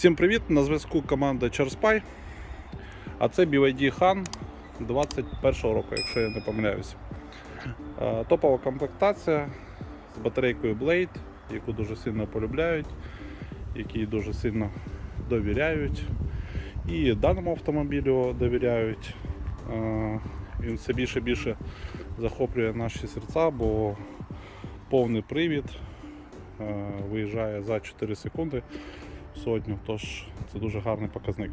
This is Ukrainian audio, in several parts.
Всім привіт! На зв'язку команда Charspy. А це BYD Han 21 року, якщо я не помиляюся. Топова комплектація з батарейкою Blade, яку дуже сильно полюбляють, якій дуже сильно довіряють. І даному автомобілю довіряють. Він все більше і більше захоплює наші серця, бо повний привід виїжджає за 4 секунди сотню, тож це дуже гарний показник.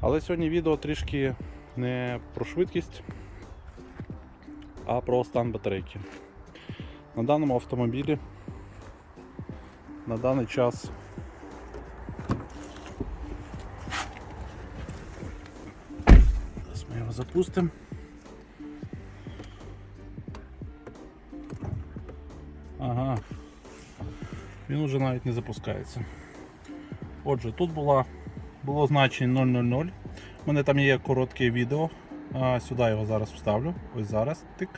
Але сьогодні відео трішки не про швидкість, а про стан батарейки. На даному автомобілі на даний час Зараз ми його запустимо. Ага, він уже навіть не запускається. Отже, тут була, було значення 000. У мене там є коротке відео. А, сюди його зараз вставлю. Ось зараз. Тик.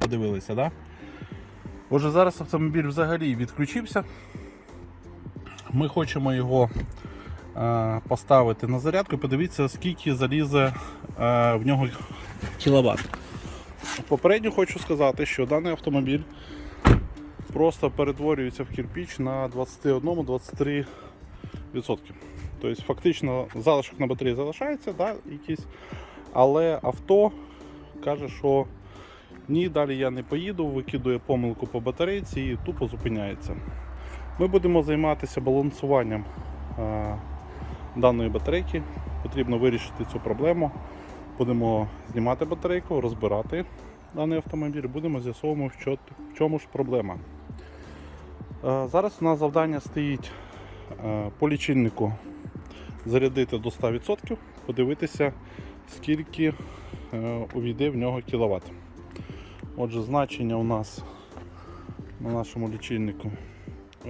Подивилися? Да? Отже, зараз автомобіль взагалі відключився. Ми хочемо його е, поставити на зарядку подивіться, скільки залізе е, в нього кіловат. Попередньо хочу сказати, що даний автомобіль просто перетворюється в кирпіч на 21-23%. Тобто фактично залишок на батареї залишається, да, якийсь, але авто каже, що ні, далі я не поїду, викидує помилку по батарейці і тупо зупиняється. Ми будемо займатися балансуванням е, даної батарейки. Потрібно вирішити цю проблему. Будемо знімати батарейку, розбирати даний автомобіль, будемо з'ясовувати, в чому ж проблема. Е, Зараз у нас завдання стоїть е, по лічильнику зарядити до 100%, подивитися, скільки е, увійде в нього кіловат. Отже, значення у нас на нашому лічильнику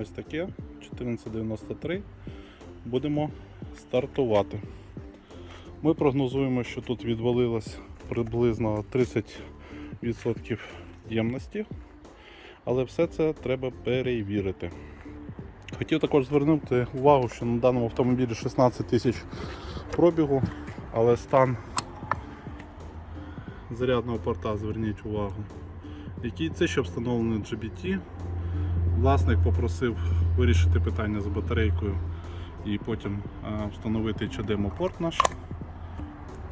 ось таке 1493. Будемо стартувати. Ми прогнозуємо, що тут відвалилось приблизно 30% ємності, але все це треба перевірити. Хотів також звернути увагу, що на даному автомобілі 16 тисяч пробігу, але стан зарядного порта, зверніть увагу, який це ще встановлений GBT. Власник попросив вирішити питання з батарейкою і потім е, встановити HDMI порт наш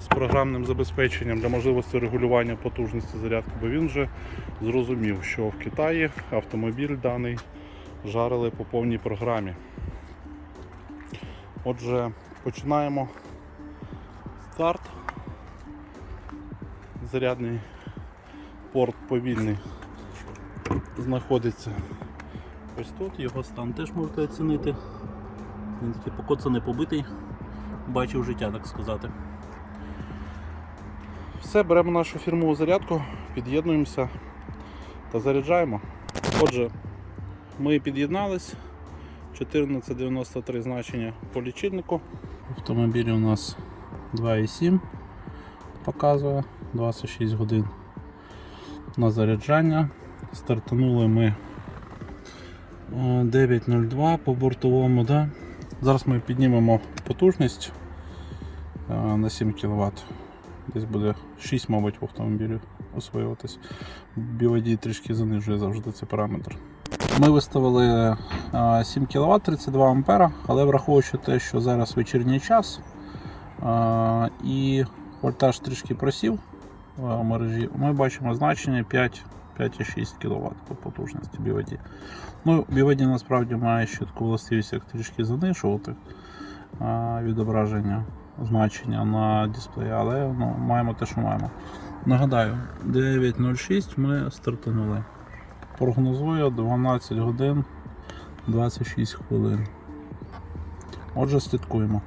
з програмним забезпеченням для можливості регулювання потужності зарядки, бо він вже зрозумів, що в Китаї автомобіль даний жарили по повній програмі. Отже, починаємо старт. Зарядний порт повільний знаходиться ось тут. Його стан теж можете оцінити. Він такий покоцаний побитий, бачив життя, так сказати. Все, беремо нашу фірмову зарядку, під'єднуємося та заряджаємо. Отже, ми під'єднались. 1493 значення по лічильнику. В автомобілі у нас 2,7 показує 26 годин на заряджання. Стартанули ми 9.02 по бортовому. Да? Зараз ми піднімемо потужність е, на 7 кВт. Десь буде 6, мабуть, в автомобілі освоюватись. BYD трішки занижує завжди цей параметр. Ми виставили е, 7 кВт 32 А, але враховуючи те, що зараз вечірній час і вольтаж трішки просів в мережі, ми бачимо значення 5 5,6 кВт по потужності BYD. Ну, BYD насправді має ще таку властивість, як трішки занижувати відображення значення на дисплеї, але ну, маємо те, що маємо. Нагадаю, 9.06 ми стартанули. Прогнозую 12 годин 26 хвилин. Отже, слідкуємо.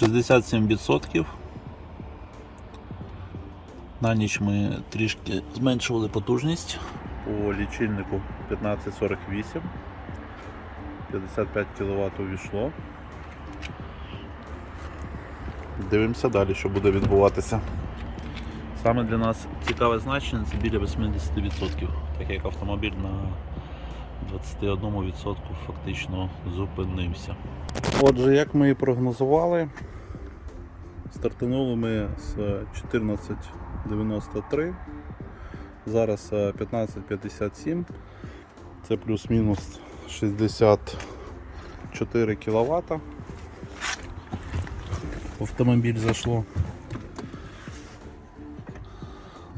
67%. На ніч ми трішки зменшували потужність по лічильнику 1548. 55 кВт увійшло. Дивимося далі, що буде відбуватися. Саме для нас цікаве значення це біля 80%, так як автомобіль на 21% фактично зупинився. Отже, як ми і прогнозували, стартанули ми з 14.93, зараз е, 15.57, це плюс-мінус 64 кВт. В автомобіль зайшло.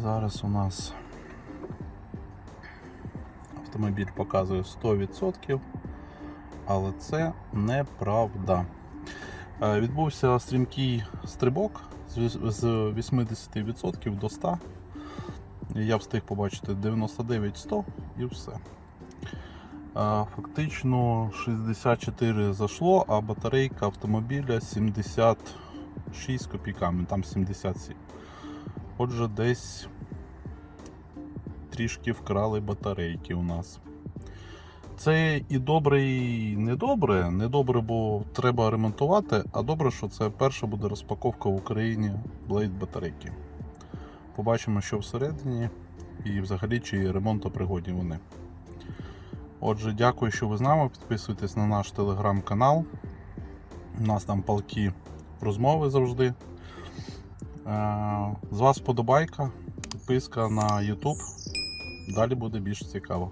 Зараз у нас автомобіль показує 100%, але це неправда. Е, Відбувся стрімкий стрибок з з 80% до 100%. Я встиг побачити 99-100 і все. Фактично 64 зайшло, а батарейка автомобіля 76 копійками, там 77. Отже, десь трішки вкрали батарейки у нас. Це і добре, і недобре. Недобре, бо треба ремонтувати, а добре, що це перша буде розпаковка в Україні Blade батарейки. Побачимо, що всередині, і взагалі чи ремонтопригодні вони. Отже, дякую, що ви з нами. Підписуйтесь на наш телеграм-канал. У нас там палки розмови завжди. Е, З вас вподобайка, підписка на YouTube. Далі буде більш цікаво.